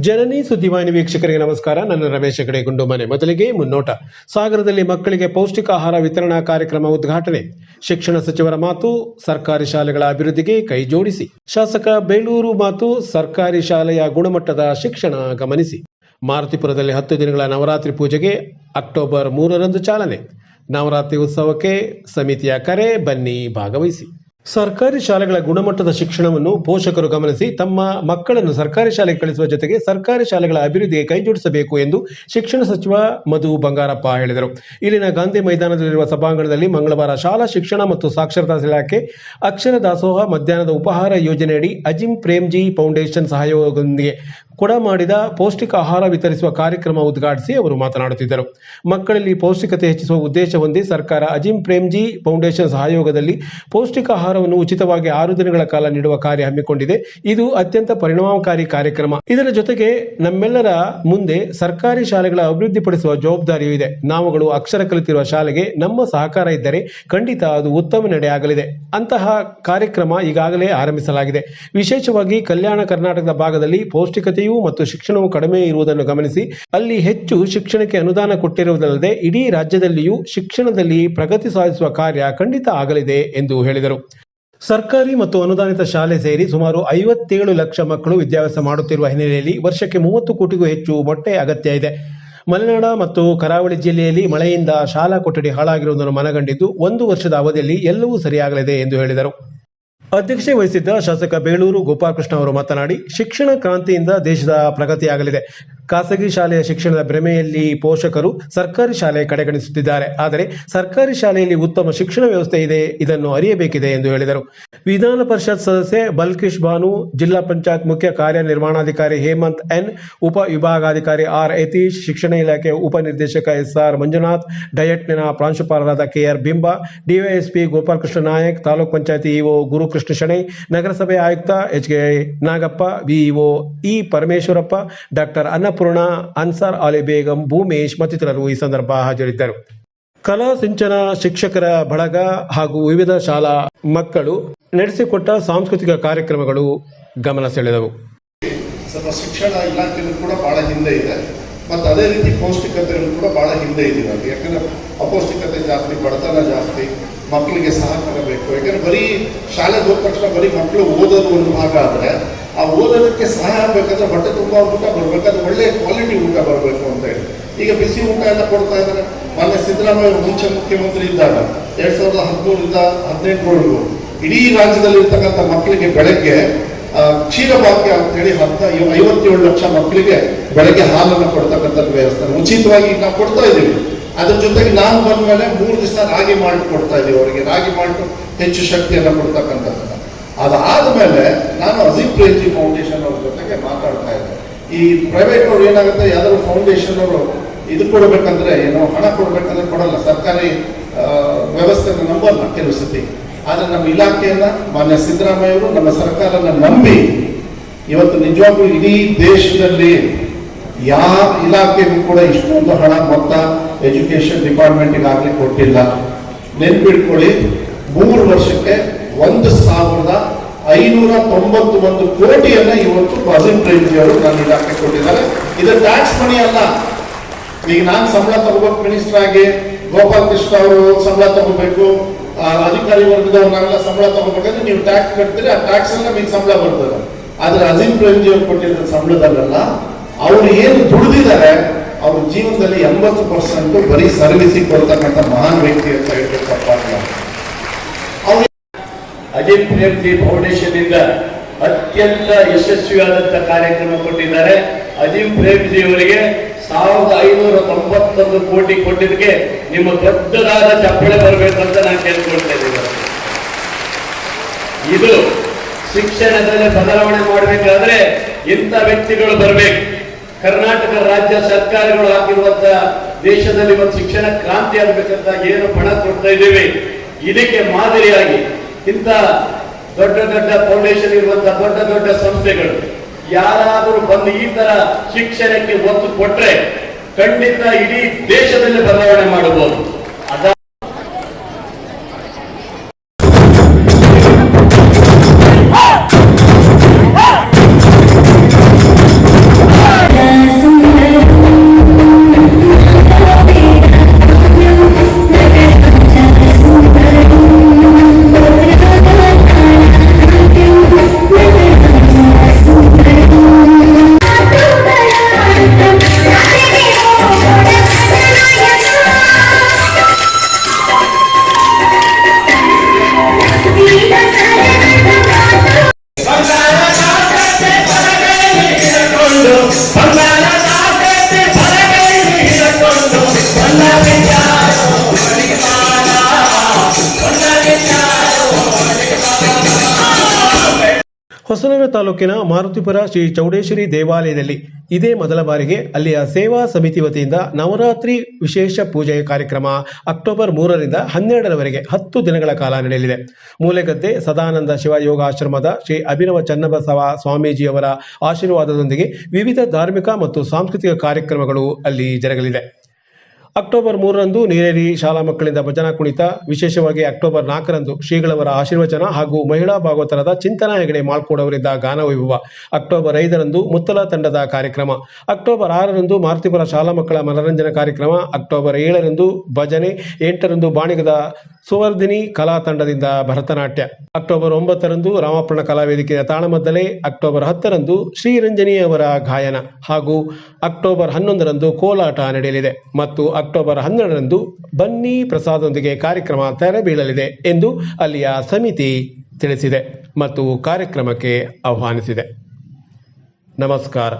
ಜನನಿ ಸುದ್ದಿವಾಹಿನಿ ವೀಕ್ಷಕರಿಗೆ ನಮಸ್ಕಾರ. ನನ್ನ ರಮೇಶ್ ಹೆಗಡೆ ಗುಂಡುಮನೆ ಮೊದಲಿಗೆ ಮುನ್ನೋಟ. ಸಾಗರದಲ್ಲಿ ಮಕ್ಕಳಿಗೆ ಪೌಷ್ಟಿಕ ಆಹಾರ ವಿತರಣಾ ಕಾರ್ಯಕ್ರಮ ಉದ್ಘಾಟನೆ. ಶಿಕ್ಷಣ ಸಚಿವರ ಮಾತು ಸರ್ಕಾರಿ ಶಾಲೆಗಳ ಅಭಿವೃದ್ಧಿಗೆ ಕೈ ಜೋಡಿಸಿ. ಶಾಸಕ ಬೇಲೂರು ಮಾತು ಸರ್ಕಾರಿ ಶಾಲೆಯ ಗುಣಮಟ್ಟದ ಶಿಕ್ಷಣ ಗಮನಿಸಿ. ಮಾರುತಿಪುರದಲ್ಲಿ ಹತ್ತು ದಿನಗಳ ನವರಾತ್ರಿ ಪೂಜೆಗೆ ಅಕ್ಟೋಬರ್ ಮೂರರಂದು ಚಾಲನೆ. ನವರಾತ್ರಿ ಉತ್ಸವಕ್ಕೆ ಸಮಿತಿಯ ಕರೆ ಬನ್ನಿ ಭಾಗವಹಿಸಿ. ಸರ್ಕಾರಿ ಶಾಲೆಗಳ ಗುಣಮಟ್ಟದ ಶಿಕ್ಷಣವನ್ನು ಪೋಷಕರು ಗಮನಿಸಿ ತಮ್ಮ ಮಕ್ಕಳನ್ನು ಸರ್ಕಾರಿ ಶಾಲೆಗೆ ಕಳಿಸುವ ಜೊತೆಗೆ ಸರ್ಕಾರಿ ಶಾಲೆಗಳ ಅಭಿವೃದ್ಧಿಗೆ ಕೈಜೋಡಿಸಬೇಕು ಎಂದು ಶಿಕ್ಷಣ ಸಚಿವ ಮಧು ಬಂಗಾರಪ್ಪ ಹೇಳಿದರು. ಇಲ್ಲಿನ ಗಾಂಧಿ ಮೈದಾನದಲ್ಲಿರುವ ಸಭಾಂಗಣದಲ್ಲಿ ಮಂಗಳವಾರ ಶಾಲಾ ಶಿಕ್ಷಣ ಮತ್ತು ಸಾಕ್ಷರತಾ ಇಲಾಖೆ ಅಕ್ಷರ ದಾಸೋಹ ಮಧ್ಯಾಹ್ನದ ಉಪಹಾರ ಯೋಜನೆಯಡಿ ಅಜಿಂ ಪ್ರೇಮ್ಜಿ ಫೌಂಡೇಶನ್ ಸಹಯೋಗದೊಂದಿಗೆ ಕೊಡ ಮಾಡಿದ ಪೌಷ್ಟಿಕ ಆಹಾರ ವಿತರಿಸುವ ಕಾರ್ಯಕ್ರಮ ಉದ್ಘಾಟಿಸಿ ಅವರು ಮಾತನಾಡುತ್ತಿದ್ದರು. ಮಕ್ಕಳಲ್ಲಿ ಪೌಷ್ಟಿಕತೆ ಹೆಚ್ಚಿಸುವ ಉದ್ದೇಶ ಹೊಂದಿ ಸರ್ಕಾರ ಅಜಿಂ ಪ್ರೇಮ್ಜಿ ಫೌಂಡೇಶನ್ ಸಹಯೋಗದಲ್ಲಿ ಪೌಷ್ಟಿಕ ಆಹಾರವನ್ನು ಉಚಿತವಾಗಿ ಆರು ದಿನಗಳ ಕಾಲ ನೀಡುವ ಕಾರ್ಯ ಹಮ್ಮಿಕೊಂಡಿದೆ. ಇದು ಅತ್ಯಂತ ಪರಿಣಾಮಕಾರಿ ಕಾರ್ಯಕ್ರಮ. ಇದರ ಜೊತೆಗೆ ನಮ್ಮೆಲ್ಲರ ಮುಂದೆ ಸರ್ಕಾರಿ ಶಾಲೆಗಳ ಅಭಿವೃದ್ಧಿಪಡಿಸುವ ಜವಾಬ್ದಾರಿಯೂ ಇದೆ. ನಾವುಗಳು ಅಕ್ಷರ ಕಲಿತಿರುವ ಶಾಲೆಗೆ ನಮ್ಮ ಸಹಕಾರ ಇದ್ದರೆ ಖಂಡಿತ ಅದು ಉತ್ತಮ ನಡೆಯಾಗಲಿದೆ. ಅಂತಹ ಕಾರ್ಯಕ್ರಮ ಈಗಾಗಲೇ ಆರಂಭಿಸಲಾಗಿದೆ. ವಿಶೇಷವಾಗಿ ಕಲ್ಯಾಣ ಕರ್ನಾಟಕದ ಭಾಗದಲ್ಲಿ ಪೌಷ್ಟಿಕತೆಯು ಮತ್ತು ಶಿಕ್ಷಣವು ಕಡಿಮೆ ಇರುವುದನ್ನು ಗಮನಿಸಿ. ಅಲ್ಲಿ ಹೆಚ್ಚು ಶಿಕ್ಷಣಕ್ಕೆ ಅನುದಾನ ಕೊಟ್ಟಿರುವುದಲ್ಲದೆ, ಇಡೀ ರಾಜ್ಯದಲ್ಲಿಯೂ ಶಿಕ್ಷಣದಲ್ಲಿ ಪ್ರಗತಿ ಸಾಧಿಸುವ ಕಾರ್ಯ ಖಂಡಿತ ಆಗಲಿದೆ ಎಂದು ಹೇಳಿದರು. ಸರ್ಕಾರಿ ಮತ್ತು ಅನುದಾನಿತ ಶಾಲೆ ಸೇರಿ ಸುಮಾರು ಐವತ್ತೇಳು ಲಕ್ಷ ಮಕ್ಕಳು ವಿದ್ಯಾಭ್ಯಾಸ ಮಾಡುತ್ತಿರುವ ಹಿನ್ನೆಲೆಯಲ್ಲಿ ವರ್ಷಕ್ಕೆ ಮೂವತ್ತು ಕೋಟಿಗೂ ಹೆಚ್ಚು ಮೊಟ್ಟೆ ಅಗತ್ಯ ಇದೆ. ಮಲೆನಾಡ ಮತ್ತು ಕರಾವಳಿ ಜಿಲ್ಲೆಯಲ್ಲಿ ಮಳೆಯಿಂದ ಶಾಲಾ ಕೊಠಡಿ ಹಾಳಾಗಿರುವುದನ್ನು ಮನಗಂಡಿದ್ದು, ಒಂದು ವರ್ಷದ ಅವಧಿಯಲ್ಲಿ ಎಲ್ಲವೂ ಸರಿಯಾಗಲಿದೆ ಎಂದು ಹೇಳಿದರು. ಅಧ್ಯಕ್ಷತೆ ವಹಿಸಿದ್ದ ಶಾಸಕ ಬೇಳೂರು ಗೋಪಾಲಕೃಷ್ಣ ಅವರು ಮಾತನಾಡಿ ಶಿಕ್ಷಣ ಕ್ರಾಂತಿಯಿಂದ ದೇಶದ ಪ್ರಗತಿಯಾಗಲಿದೆ. ಖಾಸಗಿ ಶಾಲೆಯ ಶಿಕ್ಷಣದ ಭ್ರಮೆಯಲ್ಲಿ ಪೋಷಕರು ಸರ್ಕಾರಿ ಶಾಲೆ ಕಡೆಗಣಿಸುತ್ತಿದ್ದಾರೆ. ಆದರೆ ಸರ್ಕಾರಿ ಶಾಲೆಯಲ್ಲಿ ಉತ್ತಮ ಶಿಕ್ಷಣ ವ್ಯವಸ್ಥೆ ಇದೆ, ಇದನ್ನು ಅರಿಯಬೇಕಿದೆ ಎಂದು ಹೇಳಿದರು. ವಿಧಾನ ಪರಿಷತ್ ಸದಸ್ಯೆ ಬಲ್ಕಿಶ್ ಬಾನು ಜಿಲ್ಲಾ ಪಂಚಾಯತ್ ಮುಖ್ಯ ಕಾರ್ಯನಿರ್ವಹಣಾಧಿಕಾರಿ ಹೇಮಂತ್ ಎನ್, ಉಪ ವಿಭಾಗಾಧಿಕಾರಿ ಆರ್ ಯತೀಶ್, ಶಿಕ್ಷಣ ಇಲಾಖೆ ಉಪನಿರ್ದೇಶಕ ಎಸ್ ಆರ್ ಮಂಜುನಾಥ್, ಡಯಟ್ನ ಪ್ರಾಂಶುಪಾಲರಾದ K R Bimba, DYSP Gopalakrishna Nayak, taluk panchayat EO Gurukrishna Shenoy, ನಗರಸಭೆ ಆಯುಕ್ತ H K Nagappa BEO E Parameshwarappa, doctor Annapurna Ansar Ali Begum, Bhoomesh ಮತ್ತಿತರರು ಈ ಸಂದರ್ಭ ಹಾಜರಿದ್ದರು. ಕಲಾ ಸಿಂಚನ ಶಿಕ್ಷಕರ ಬಳಗ ಹಾಗೂ ವಿವಿಧ ಶಾಲಾ ಮಕ್ಕಳು ನಡೆಸಿಕೊಟ್ಟ ಸಾಂಸ್ಕೃತಿಕ ಕಾರ್ಯಕ್ರಮಗಳು ಗಮನ ಸೆಳೆದವು. ಶಿಕ್ಷಣ ಇಲಾಖೆಯಲ್ಲೂ ಕೂಡ ಬಹಳ ಹಿಂದೆ ಇದೆ. ಮತ್ತು ಅದೇ ರೀತಿ ಪೌಷ್ಟಿಕತೆ ಕೂಡ ಭಾಳ ಹಿಂದೆ ಇದ್ದೀವಿ ನಾವು ಯಾಕಂದರೆ ಅಪೌಷ್ಟಿಕತೆ ಜಾಸ್ತಿ, ಬಡತನ ಜಾಸ್ತಿ ಮಕ್ಕಳಿಗೆ ಸಹಕಾರ ಬೇಕು. ಯಾಕಂದರೆ ಬರೀ ಶಾಲೆಗೆ ಹೋದ ತಕ್ಷಣ ಬರೀ ಮಕ್ಕಳು ಓದೋದು ಒಂದು ಭಾಗ ಆದರೆ ಆ ಓದೋದಕ್ಕೆ ಸಹಾಯ ಆಗಬೇಕಂದ್ರೆ ಹೊಟ್ಟೆ ತುಂಬ ಊಟ ಬರಬೇಕಾದ್ರೆ ಒಳ್ಳೆ ಕ್ವಾಲಿಟಿ ಊಟ ಬರಬೇಕು ಅಂತ ಹೇಳಿ. ಈಗ ಬಿಸಿ ಊಟ ಎಲ್ಲ ಕೊಡ್ತಾ ಇದ್ದಾರೆ. ಮೊನ್ನೆ ಸಿದ್ದರಾಮಯ್ಯ ಮುಂಚೆ ಮುಖ್ಯಮಂತ್ರಿ ಇದ್ದಾಗ ಎರಡು ಸಾವಿರದ ಹದಿಮೂರರಿಂದ ಹದಿನೆಂಟರವರೆಗೂ ಇಡೀ ರಾಜ್ಯದಲ್ಲಿ ಇರ್ತಕ್ಕಂಥ ಮಕ್ಕಳಿಗೆ ಬೆಳಗ್ಗೆ ಕ್ಷೀರಭಾಗ್ಯ ಅಂತೇಳಿ ಹತ್ತ ಐವತ್ತೇಳು ಲಕ್ಷ ಮಕ್ಕಳಿಗೆ ಬೆಳಗ್ಗೆ ಹಾಲನ್ನು ಕೊಡ್ತಕ್ಕಂಥ ವ್ಯವಸ್ಥೆ ಉಚಿತವಾಗಿ ನಾವು ಕೊಡ್ತಾ ಇದ್ದೀವಿ. ಅದ್ರ ಜೊತೆಗೆ ನಾನು ಬಂದ ಮೇಲೆ ಮೂರು ದಿವಸ ರಾಗಿ ಮಾಲ್ಟ್ ಕೊಡ್ತಾ ಇದ್ದೀವಿ ಅವರಿಗೆ. ರಾಗಿ ಮಾಲ್ಟ್ ಹೆಚ್ಚು ಶಕ್ತಿಯನ್ನು ಅದಾದ ಮೇಲೆ ನಾನು ಅಜಿತ್ ಪ್ರೇಮ್ಜಿ ಫೌಂಡೇಶನ್ ಅವ್ರ ಜೊತೆಗೆ ಮಾತಾಡ್ತಾ ಇದ್ದೆ. ಈ ಪ್ರೈವೇಟ್ ಅವ್ರು ಏನಾಗುತ್ತೆ, ಯಾವ್ದಾದ್ರು ಫೌಂಡೇಶನ್ ಅವರು ಇದು ಕೊಡಬೇಕಂದ್ರೆ ಏನೋ ಹಣ ಕೊಡಬೇಕಂದ್ರೆ ಕೊಡಲ್ಲ. ಸರ್ಕಾರಿ ವ್ಯವಸ್ಥೆ ನಂಬಲ್ಲ ಕೆಲವು ಸತಿ. ಆದ್ರೆ ನಮ್ಮ ಇಲಾಖೆಯನ್ನ, ಮಾನ್ಯ ಸಿದ್ದರಾಮಯ್ಯ ಅವರು ನಮ್ಮ ಸರ್ಕಾರನ ನಂಬಿ ಇವತ್ತು ನಿಜವಾಗ್ಲೂ ಇಡೀ ದೇಶದಲ್ಲಿ ಯಾವ ಇಲಾಖೆಗೂ ಕೂಡ ಇಷ್ಟೊಂದು ಹಣ ಮೊತ್ತ ಎಜುಕೇಶನ್ ಡಿಪಾರ್ಟ್ಮೆಂಟ್ಗೆ ಆಗಲಿ ಕೊಟ್ಟಿಲ್ಲ. ನೆನ್ಪಿಟ್ಕೊಳ್ಳಿ, ಮೂರು ವರ್ಷಕ್ಕೆ ಒಂದು ಸಾವಿರದ ಐನೂರ ತೊಂಬತ್ತು ಒಂದು ಕೋಟಿಯನ್ನ ಇವತ್ತು ಪ್ರೇಮ್ಜಿ ಅವರು ನನ್ನ ಇಲಾಖೆ ಕೊಟ್ಟಿದ್ದಾರೆ. ಇದು ಟ್ಯಾಕ್ಸ್ ಮನಿ ಅಲ್ಲ. ಈಗ ನಾನು ಸಂಬಳ ತಗೋಬೇಕು ಮಿನಿಸ್ಟರ್ ಆಗಿ, ಗೋಪಾಲ್ ಕೃಷ್ಣ ಅವರು ಸಂಬಳ ತಗೋಬೇಕು ಅಧಿಕಾರಿ ವರ್ಗದವ್ರನ್ನೆಲ್ಲ ಸಂಬಳ ತಗೋಬೇಕಂದ್ರೆ ನೀವು ಟ್ಯಾಕ್ಸ್ ಕಟ್ತೀರಿ, ಆ ಟ್ಯಾಕ್ಸ್ ಎಲ್ಲ ನಿಮ್ಗೆ ಸಂಬಳ ಬರ್ತದೆ. ಆದ್ರೆ ಅಜೀಂ ಪ್ರೇಮ್ಜಿ ಅವ್ರು ಕೊಟ್ಟಿದ್ದ ಸಂಬಳದಲ್ಲೆಲ್ಲ ಅವ್ರು ಏನು ದುಡಿದಿದ್ದಾರೆ, ಅವ್ರ ಜೀವನದಲ್ಲಿ ಎಂಬತ್ತು ಪರ್ಸೆಂಟ್ ಬರೀ ಸರ್ವಿಸಿಗೆ ಕೊಡ್ತಕ್ಕಂತ ಮಹಾನ್ ವ್ಯಕ್ತಿ ಅಂತ ಹೇಳಿ ತಪ್ಪಾಗಲ್ಲ ಅವ್ರು ಅಜಿತ್ ಪ್ರೇಮ್ಜಿ ಫೌಂಡೇಶನ್ ಇಂದ ಅತ್ಯಂತ ಯಶಸ್ವಿಯಾದಂತ ಕಾರ್ಯಕ್ರಮ ಕೊಟ್ಟಿದ್ದಾರೆ. ಅಜಿತ್ ಪ್ರೇಮ್ಜಿ ಅವರಿಗೆ ಸಾವಿರದ ಐನೂರ ತೊಂಬತ್ತೊಂದು ಕೋಟಿ ಕೊಟ್ಟಿದ್ದಕ್ಕೆ ನಿಮ್ಮ ದೊಡ್ಡದಾದ ಚಪ್ಪಳೆ ಬರಬೇಕಂತ ನಾನು ಇದ್ದೀನಿ ಇದು ಶಿಕ್ಷಣದಲ್ಲಿ ಬದಲಾವಣೆ ಮಾಡಬೇಕಾದ್ರೆ ಇಂಥ ವ್ಯಕ್ತಿಗಳು ಬರಬೇಕು. ಕರ್ನಾಟಕ ರಾಜ್ಯ ಸರ್ಕಾರಗಳು ಹಾಕಿರುವಂತ ದೇಶದಲ್ಲಿ ಒಂದು ಶಿಕ್ಷಣ ಕ್ರಾಂತಿ ಆಗಬೇಕಂತ ಏನು ಪಣ ಕೊಡ್ತಾ ಇದ್ದೀವಿ. ಇದಕ್ಕೆ ಮಾದರಿಯಾಗಿ ಇಂಥ ದೊಡ್ಡ ದೊಡ್ಡ ಫೌಂಡೇಶನ್ ಇರುವಂತಹ ದೊಡ್ಡ ದೊಡ್ಡ ಸಂಸ್ಥೆಗಳು ಯಾರಾದರೂ ಬಂದು ಈ ತರ ಶಿಕ್ಷಣಕ್ಕೆ ಒತ್ತು ಕೊಟ್ರೆ ಖಂಡಿತ ಇಡೀ ದೇಶದಲ್ಲಿ ಬದಲಾವಣೆ ಮಾಡಬಹುದು. ಹೊಸನಗರ ತಾಲೂಕಿನ ಮಾರುತಿಪುರ ಶ್ರೀ ಚೌಡೇಶ್ವರಿ ದೇವಾಲಯದಲ್ಲಿ ಇದೇ ಮೊದಲ ಬಾರಿಗೆ ಅಲ್ಲಿಯ ಸೇವಾ ಸಮಿತಿ ವತಿಯಿಂದ ನವರಾತ್ರಿ ವಿಶೇಷ ಪೂಜೆಯ ಕಾರ್ಯಕ್ರಮ ಅಕ್ಟೋಬರ್ ಮೂರರಿಂದ ಹನ್ನೆರಡರವರೆಗೆ ಹತ್ತು ದಿನಗಳ ಕಾಲ ನಡೆಯಲಿದೆ. ಮೂಲೆಗದ್ದೆ ಸದಾನಂದ ಶಿವಯೋಗಾಶ್ರಮದ ಶ್ರೀ ಅಭಿನವ ಚನ್ನಬಸವ ಸ್ವಾಮೀಜಿಯವರ ಆಶೀರ್ವಾದದೊಂದಿಗೆ ವಿವಿಧ ಧಾರ್ಮಿಕ ಮತ್ತು ಸಾಂಸ್ಕೃತಿಕ ಕಾರ್ಯಕ್ರಮಗಳು ಅಲ್ಲಿ ಜರುಗಲಿದೆ. ಅಕ್ಟೋಬರ್ ಮೂರರಂದು ನೀರೇರಿ ಶಾಲಾ ಮಕ್ಕಳಿಂದ ಭಜನಾ ಕುಣಿತ, ವಿಶೇಷವಾಗಿ ಅಕ್ಟೋಬರ್ ನಾಲ್ಕರಂದು ಶ್ರೀಗಳವರ ಆಶೀರ್ವಚನ ಹಾಗೂ ಮಹಿಳಾ ಭಾಗವತರದ ಚಿಂತನಾ ಹೆಗಡೆ ಮಾಲ್ಕೋಡವರಿಂದ ಗಾನ ಗಾನವೈಭವ ಅಕ್ಟೋಬರ್ ಐದರಂದು ಮುತ್ತಲ ತಂಡದ ಕಾರ್ಯಕ್ರಮ. ಅಕ್ಟೋಬರ್ ಆರರಂದು ಮಾರುತಿಪುರ ಶಾಲಾ ಮಕ್ಕಳ ಮನರಂಜನಾ ಕಾರ್ಯಕ್ರಮ. ಅಕ್ಟೋಬರ್ ಏಳರಂದು ಭಜನೆ. ಎಂಟರಂದು ಬಾಣಿಗದ ಸುವರ್ಧಿನಿ ಕಲಾ ತಂಡದಿಂದ ಭರತನಾಟ್ಯ. ಅಕ್ಟೋಬರ್ ಒಂಬತ್ತರಂದು ರಾಮಪ್ಪನ ಕಲಾವೇದಿಕೆಯ ತಾಳಮದ್ದಲೆ. ಅಕ್ಟೋಬರ್ ಹತ್ತರಂದು ಶ್ರೀರಂಜನಿಯವರ ಗಾಯನ ಹಾಗೂ ಅಕ್ಟೋಬರ್ ಹನ್ನೊಂದರಂದು ಕೋಲಾಟ ನಡೆಯಲಿದೆ. ಮತ್ತು ಅಕ್ಟೋಬರ್ ಹನ್ನೆರಡರಂದು ಬನ್ನಿ ಪ್ರಸಾದೊಂದಿಗೆ ಕಾರ್ಯಕ್ರಮ ತೆರೆಬೀಳಲಿದೆ ಎಂದು ಅಲ್ಲಿಯ ಸಮಿತಿ ತಿಳಿಸಿದೆ ಮತ್ತು ಕಾರ್ಯಕ್ರಮಕ್ಕೆ ಆಹ್ವಾನಿಸಿದೆ. ನಮಸ್ಕಾರ.